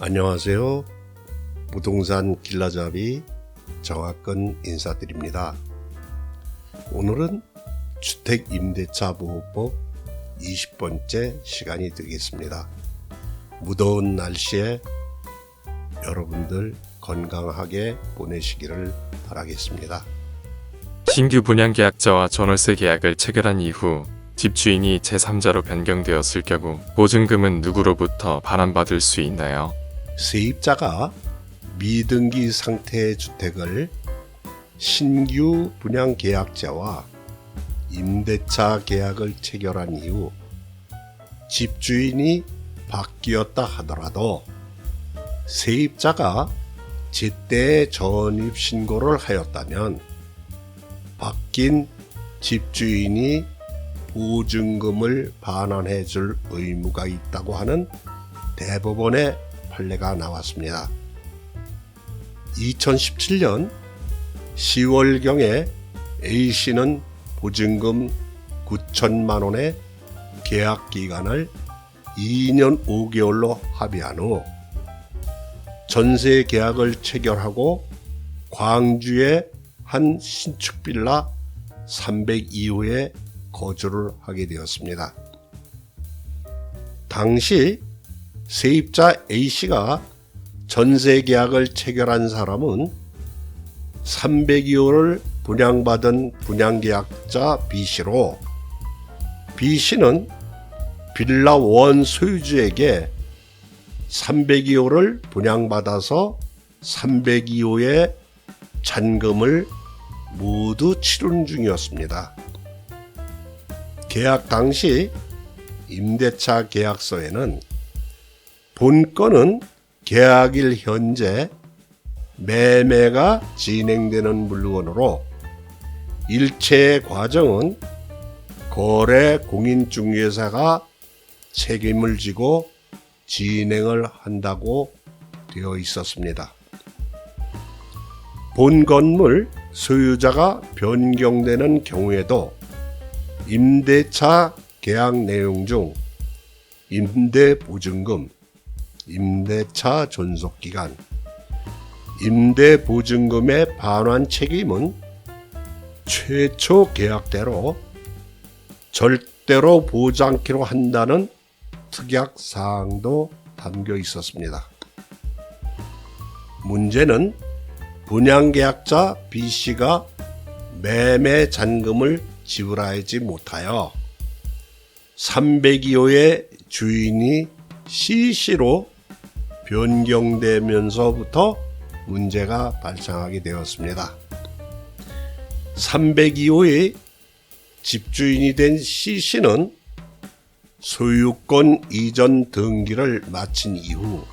안녕하세요. 부동산 길라잡이 정학근 인사드립니다. 오늘은 주택임대차 보호법 20번째 시간이 되겠습니다. 무더운 날씨에 여러분들 건강하게 보내시기를 바라겠습니다. 신규 분양 계약자와 전월세 계약을 체결한 이후 집주인이 제3자로 변경되었을 경우 보증금은 누구로부터 반환받을 수 있나요? 세입자가 미등기 상태의 주택을 신규 분양 계약자와 임대차 계약을 체결한 이후 집주인이 바뀌었다 하더라도 세입자가 제때 전입 신고를 하였다면 바뀐 집주인이 보증금을 반환해 줄 의무가 있다고 하는 대법원의 판례가 나왔습니다. 2017년 10월경에 A씨는 보증금 9천만 원의 계약 기간을 2년 5개월로 합의한 후 전세 계약을 체결하고 광주의 한 신축 빌라 302호에 거주를 하게 되었습니다. 당시 세입자 A씨가 전세 계약을 체결한 사람은 302호를 분양받은 분양계약자 B씨로 B씨는 빌라 원 소유주에게 302호를 분양받아서 302호의 잔금을 모두 치른 중이었습니다. 계약 당시 임대차 계약서에는 본건은 계약일 현재 매매가 진행되는 물건으로 일체의 과정은 거래 공인중개사가 책임을 지고 진행을 한다고 되어 있었습니다. 본 건물 소유자가 변경되는 경우에도 임대차 계약 내용 중 임대 보증금, 임대차 존속 기간, 임대 보증금의 반환 책임은 최초 계약대로 절대로 않기로 한다는 특약 사항도 담겨 있었습니다. 문제는 분양계약자 B씨가 매매 잔금을 지불하지 못하여 302호의 주인이 C씨로 변경되면서부터 문제가 발생하게 되었습니다. 302호의 집주인이 된 C씨는 소유권 이전 등기를 마친 이후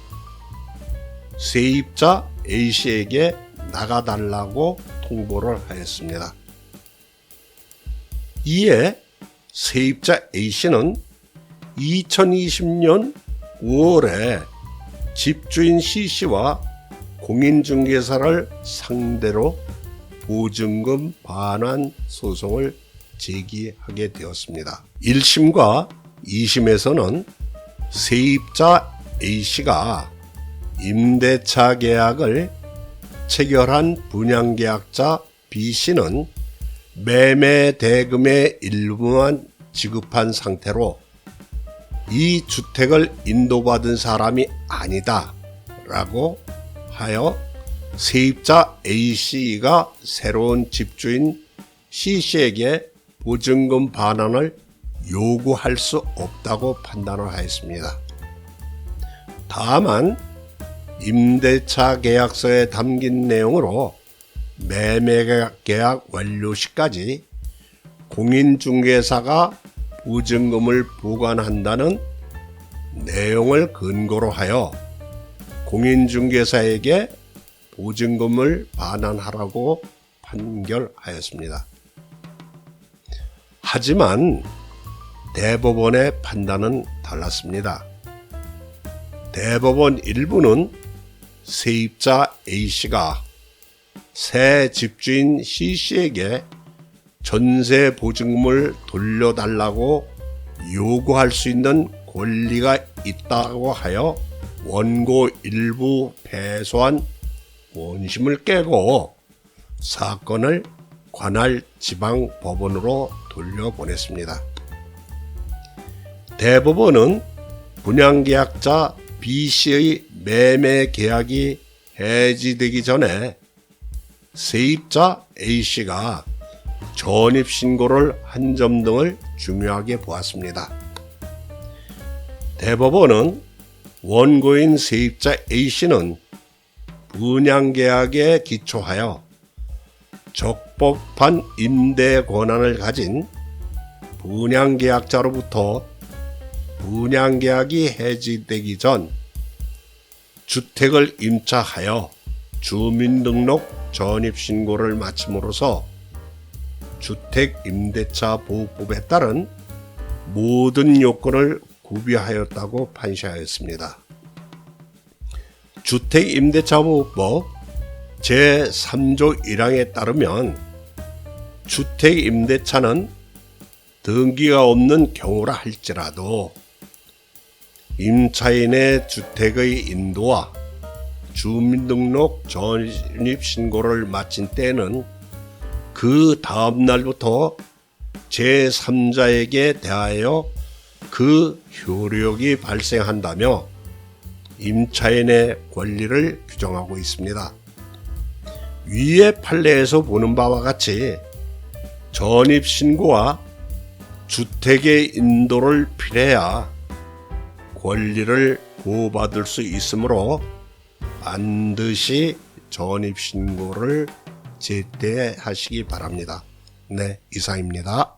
세입자 A씨에게 나가달라고 통보를 하였습니다. 이에 세입자 A씨는 2020년 5월에 집주인 C씨와 공인중개사를 상대로 보증금 반환 소송을 제기하게 되었습니다. 1심과 2심에서는 세입자 A씨가 임대차 계약을 체결한 분양계약자 B씨는 매매 대금의 일부만 지급한 상태로 이 주택을 인도받은 사람이 아니다 라고 하여 세입자 A씨가 새로운 집주인 C씨에게 보증금 반환을 요구할 수 없다고 판단을 하였습니다. 다만 임대차 계약서에 담긴 내용으로 매매 계약 완료 시까지 공인중개사가 보증금을 보관한다는 내용을 근거로 하여 공인중개사에게 보증금을 반환하라고 판결하였습니다. 하지만 대법원의 판단은 달랐습니다. 대법원 일부는 세입자 A씨가 새 집주인 C씨에게 전세 보증금을 돌려달라고 요구할 수 있는 권리가 있다고 하여 원고 일부 패소한 원심을 깨고 사건을 관할 지방 법원으로 돌려보냈습니다. 대법원은 분양계약자 B씨의 매매 계약이 해지되기 전에 세입자 A씨가 전입신고를 한 점 등을 중요하게 보았습니다. 대법원은 원고인 세입자 A씨는 분양계약에 기초하여 적법한 임대 권한을 가진 분양계약자로부터 분양계약이 해지되기 전 주택을 임차하여 주민등록 전입신고를 마침으로써 주택임대차 보호법에 따른 모든 요건을 구비하였다고 판시하였습니다. 주택임대차보호법 제3조 1항에 따르면 주택임대차는 등기가 없는 경우라 할지라도 임차인의 주택의 인도와 주민등록 전입신고를 마친 때는 그 다음 날부터 제3자에게 대하여 그 효력이 발생한다며 임차인의 권리를 규정하고 있습니다. 위의 판례에서 보는 바와 같이 전입 신고와 주택의 인도를 필해야 권리를 보호받을 수 있으므로 반드시 전입 신고를 제때 하시기 바랍니다. 네, 이상입니다.